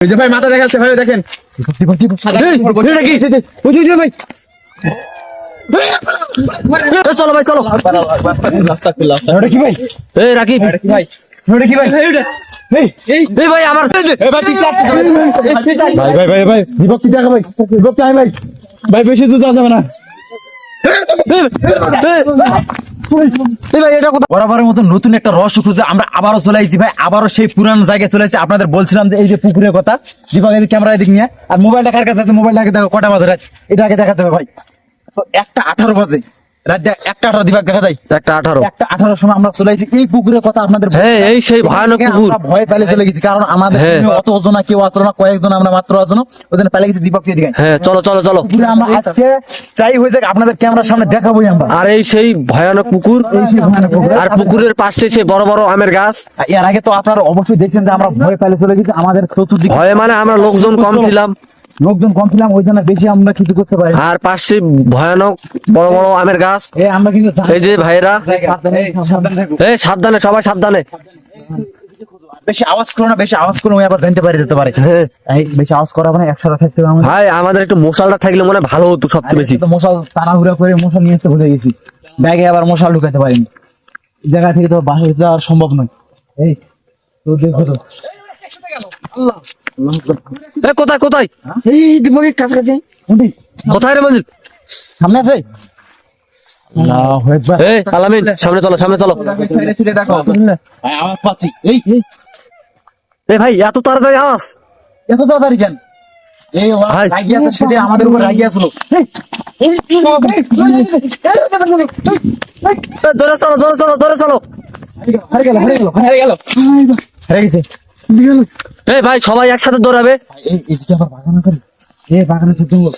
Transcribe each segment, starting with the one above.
এই যে ভাই মাথা দেখাচ্ছে ভাই দেখেন। ভাই। এ, চলো ভাই চলো। রাস্তা খোলা ওটা কি ভাই? এই রাকিব। ভাই? ওটা কি ভাই? ভাই ওটা এই এই। ভাই আমার ভাই ভাই ভাই ভাই বিভক্তি দেখা ভাই। বিভক্তি আয় ভাই। ভাই বেশি দূর যাওয়া যাবে না। এই। এটা কথা বরাবরের মতো নতুন একটা রস খুঁজে আমরা আবারও চলে আসছি ভাই, আবারও সেই পুরান জায়গায় চলে আসছি। আপনাদের বলছিলাম যে এই যে পুকুরের কথা, দীপক ক্যামেরা এদিক নিয়ে। আর মোবাইলটা কার কাছে আছে? মোবাইলটাকে দেখো, কটা বাজে এটা আগে দেখাতে হবে ভাই। তো একটা আঠারো বাজে। রাত একটা আঠারো দিবাক দেখা যায়। একটা আঠারো। একটা আঠারোর সময় আমরা চলে আসছি এই পুকুরের কথা আপনাদের হ্যাঁ এই সেই ভয়ানক পুকুর। ভয় পেলে চলে গেছি কারণ আমাদের হ্যাঁ। team এ অত ওজন কেউ আসলো না কয়েকজন আমরা মাত্র আসলো ওই জন্য পেলে গেছি দীপক দিকে হ্যাঁ চলো চলো চলো। আমরা আজকে চাই হয়ে যাক আপনাদের ক্যামেরার সামনে দেখাবোই আমরা। আর এই সেই ভয়ানক পুকুর এই সেই ভয়ানক পুকুর। আর পুকুরের পাশে সেই বড় বড় আমের গাছ। এর আগে তো আপনারা অবশ্যই দেখছেন যে আমরা ভয় পেলে চলে গেছি আমাদের চতুর্দিকে ভয়ে মানে আমরা লোকজন কম ছিলাম। লোকজন কম ছিলাম ওই জন্য বেশি আমরা কিছু করতে পারি আর পাশে ভয়ানক বড় বড় আমের গাছ। এই আমরা কিন্তু এই যে ভাইরা সাবধানে, সাবধানে এই সাবধানে সবাই সাবধানে। বেশি আওয়াজ করো না বেশি আওয়াজ করো আবার জানতে পারি যেতে পারে। হ্যাঁ। বেশি আওয়াজ করা মানে একসাথে থাকতে হবে আমাদের। ভাই আমাদের একটু মশালটা থাকলে মনে হয় ভালো হতো সবচেয়ে বেশি। তো মশাল তাড়াহুড়া করে মশাল নিয়ে আসতে ভুলে গেছি। ব্যাগে আবার মশাল ঢুকাতে পারিনি। জায়গা থেকে তো বাসে যাওয়া সম্ভব নয়। এই তো দেখো তো। এ কোথায় কোথায় এই কাছাকাছি কোথায় রে মঞ্জিল সামনে আছে সামনে চলো সামনে চলো সাইডে ছুটে দেখো এই, আওয়াজ পাচ্ছি এই এই, এই ভাই এত তাড়াতাড়ি আওয়াজ এত তাড়াতাড়ি কেন এই রাগি আছে সেদিন আমাদের উপর রাগি আসলো ধরে চলো ধরে চলো ধরে চলো হারে গেল হারে গেল হয়ে গেল হারে গেছে এই ভাই সবাই একসাথে দৌড়াবে। এই এদিকে আবার বাগান আছে এই বাগানে তো জঙ্গল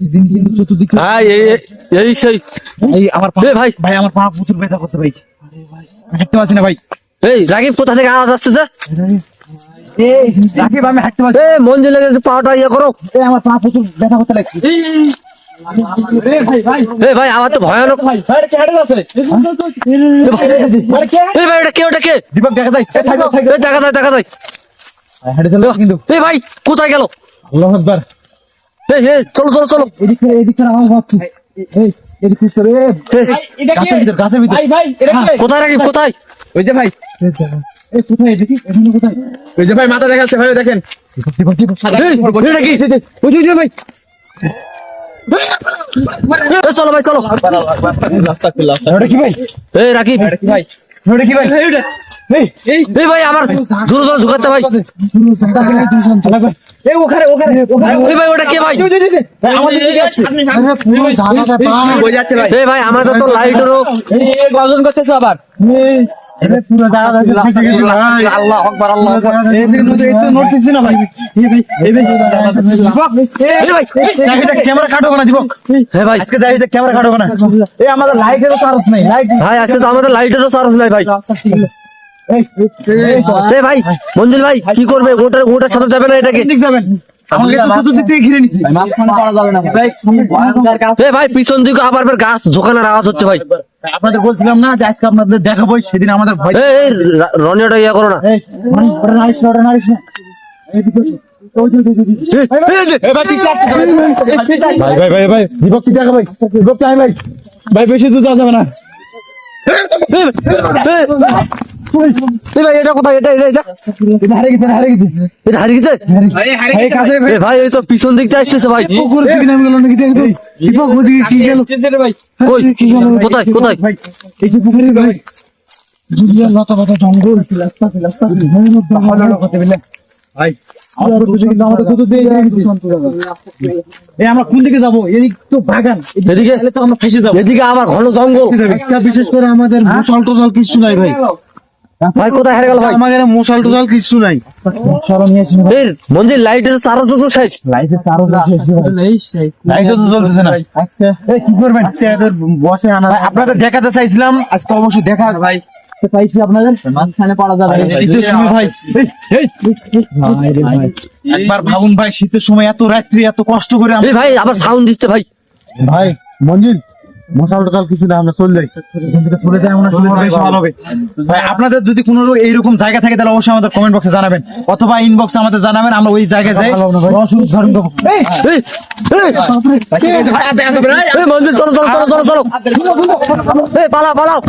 দিন কিন্তু চতুর্দিকে ভাই এই সেই। এই আমার পা ভাই। ভাই আমার পা প্রচুর ব্যথা করছে ভাই। আমি হাঁটতে পারছি না ভাই। এই রাকিব কোথা থেকে আওয়াজ এই রাকিব আমি হাঁটতে পারছি এ মঞ্জিলের একটু পাওয়াটা ইয়ে করো। এই আমার পা প্রচুর ব্যথা করতে লাগছে। ভাই ভাই এই ভাই আমার তো ভয়ানক ভাই ভাই কে হাঁটে যাচ্ছে? এই ভাই এটা কে ওটা কে? দীপক দেখা যায় দেখা যায় দেখা যায়। হেঁটে চলো কিন্তু। এই ভাই কোথায় গেল? আল্লাহ আকবার। চলো চলো চলো। এদিক এদিক থেকে আওয়াজ পাচ্ছি। এই এদিক থেকে সরে, এ, এই, এটা কি? গাছের ভিতর গাছের ভিতর। ভাই ভাই এটা কি? কোথায় রাকিব কোথায়? ওই যে ভাই। এই কোথায় দেখি কোথায়? ওই যে ভাই মাথা দেখাচ্ছে ভাই দেখেন। ভাই। চলো ভাই চলো রাস্তা ওটা কি ভাই এই রাকিব ভাই ওটা কি ভাই ভাই এই এই এই ভাই আমার জোরে জোরে ঝুঁকাতে ভাই এই ওখানে ওখানে ওখানে এই ভাই ওটা কে ভাই ভাই, আমাদের দিকে আসছে। পুরো জায়গাটা পায়। বই যাচ্ছে ভাই এই ভাই আমাদের তো লাইটেরও গজন করতেছে আবার ভাই। আল্লাহ আকবার আল্লাহ আকবার। এই যে নতুন একটু নোট দিচ্ছি না ভাই। এই ভাই, এই ভাই। দীপক, এই ভাই যাই হোক, ক্যামেরা কাটবো না দীপক। হ্যাঁ ভাই। আজকে যাই ক্যামেরা কাটবো না। এই আমাদের লাইটেরও চার্জ নেই লাইট। ভাই আজকে তো আমাদের লাইটেরও চার্জ নাই ভাই। ভাই মঞ্জিল ভাই কি করবে? ওটার ওটার সাথে যাবে না এটাকে? যাবেন। ভাই পিছন দিকে আবার গাছ ঝোকানোর আওয়াজ হচ্ছে ভাই। আপনাদের বলছিলাম না যে আজকে আপনাদের দেখাবো সেদিন আমাদের ভয় এই এই রা- রনিটা ইয়ে করো না মানে ভাই ভাই ভাই ভাই বিভক্তি দেখা ভাই বিভক্তি আয় ভাই ভাই বেশি দূর যাওয়া যাবে না এই, এই, এই ভাই এটা কোথায়? এটা এটা এটা। এটা হারে গেছে হারে গেছে। এটা হারিয়ে গেছে? ভাই কাছে ভাই। এই সব পিছন দিকটা আসতেছে ভাই। পুকুর দিকে নামে গেল নাকি দেখো দীপক ওদিকে কি গেল? ভাই। কই? কোথায় কোথায়? ভাই। এই যে পুকুরের ভাই। জুলিয়া লতা পাতা জঙ্গল। রাস্তা রাস্তা ভালো লোক হতে ভাই আমার আমরা কোন দিকে যাব? এদিক তো বাগান। এদিকে? তাহলে তো আমরা ফেসে যাব। এদিকে আবার ঘন জঙ্গল। বিশেষ করে আমাদের টোশাল কিছু নাই ভাই। ভাই কোথায় হারিয়ে গেল ভাই? আমাদের মশাল টোশাল কিছু নাই। মন্দির লাইটের চারো তো শেষ। লাইটে চারো লাইটে তো জ্বলতেছে না। আজকে এই কি করবেন? আজকে বসে আনা আপনাদের দেখাতে চাইছিলাম আজকে অবশ্যই দেখা ভাই। পাইছি আপনাদের। মাঝখানে পারা যাবে। শীতের সময় ভাই। এই, এই। একবার ভাবুন ভাই শীতের সময় এত রাত্রি এত কষ্ট করে আমরা- ভাই আবার সাউন্ড দিচ্ছে ভাই। ভাই মঞ্জিল মশাল টশাল কিছু না আমরা চলে যাই। চলে যায় আমরা বেশ ভালো হবে। ভাই আপনাদের যদি কোন এইরকম জায়গা থাকে তাহলে অবশ্যই আমাদের কমেন্ট বক্সে জানাবেন। অথবা ইনবক্স আমাদের জানাবেন আমরা ওই জায়গায় যাই। চলো চলো চলো চলো চলো। পালাও পালাও।